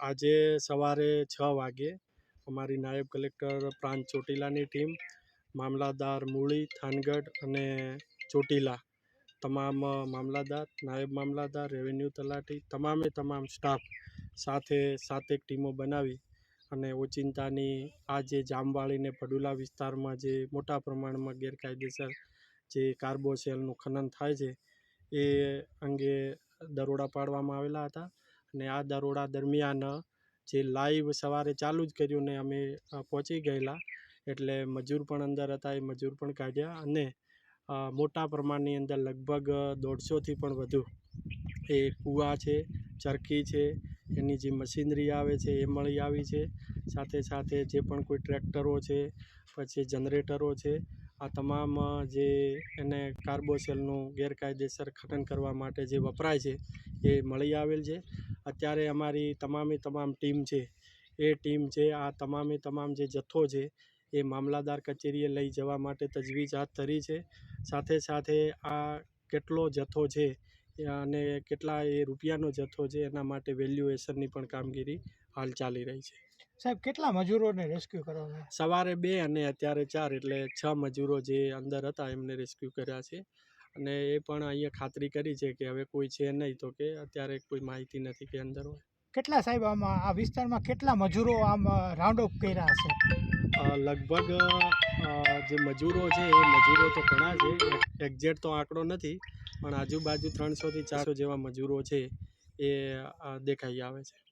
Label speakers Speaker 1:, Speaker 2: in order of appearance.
Speaker 1: આજે સવારે છ વાગે અમારી નાયબ કલેક્ટર પ્રાંત ચોટીલાની ટીમ મામલાદાર મૂળી, થાનગઢ અને ચોટીલા તમામ મામલાદાર નાયબ મામલાદાર રેવન્યુ તલાટી, તમામે તમામ સ્ટાફ સાથે સાતેક ટીમો બનાવી અને ઓચિંતાની આ જે જામવાળીને પડુલા વિસ્તારમાં જે મોટા પ્રમાણમાં ગેરકાયદેસર જે કાર્બોસેલનું ખનન થાય છે, એ અંગે દરોડા પાડવામાં આવેલા હતા. અને આ દરોડા દરમિયાન, જે લાઈવ સવારે ચાલુ જ કર્યું ને અમે પહોંચી ગયેલા. એટલે મજૂર પણ અંદર હતા, એ મજૂર પણ કાઢ્યા અને મોટા પ્રમાણની અંદર લગભગ દોઢસોથી પણ વધુ. એ કૂવા છે, ચરખી છે, એની જે મશીનરી આવે છે, એ મળી આવી છે. સાથે સાથે જે પણ કોઈ ટ્રેક્ટરો છે, પછી જનરેટરો છે આ તમામ જે એને કાર્બોસેલનું ગેરકાયદેસર ખનન કરવા માટે જે વપરાય છે, એ મળી આવેલ છે. અત્યારે અમારી તમામે તમામ ટીમ છે, એ ટીમ છે, આ તમામે તમામ જે જથ્થો છે, એ મામલાદાર કચેરીએ લઈ જવા માટે તજવીજ હાથ ધરી છે. સાથે સાથે આ કેટલો જથ્થો છે અને કેટલા એ રૂપિયાનો જથ્થો છે એના માટે વેલ્યુએશનની પણ કામગીરી હાલ ચાલી રહી છે.
Speaker 2: સાહેબ કેટલા મજૂરોને રેસ્ક્યુ કરવાના
Speaker 1: સવારે બે અને અત્યારે ચાર એટલે છ મજૂરો જે અંદર હતા એમને રેસ્ક્યુ કર્યા છે. અને એ પણ અહીંયા ખાતરી કરી છે કે હવે કોઈ છે નહીં તો કે અત્યારે કોઈ માહિતી નથી કે અંદર હોય.
Speaker 2: કેટલા સાહેબ આમાં આ વિસ્તારમાં કેટલા મજૂરો આમ રાઉન્ડ અપ કર્યા હશે?
Speaker 1: લગભગ જે મજૂરો છે એ મજૂરો તો ઘણા છે એક્ઝેક્ટ તો આંકડો નથી પણ આજુબાજુ ત્રણસોથી ચારસો જેવા મજૂરો છે એ દેખાઈ આવે છે.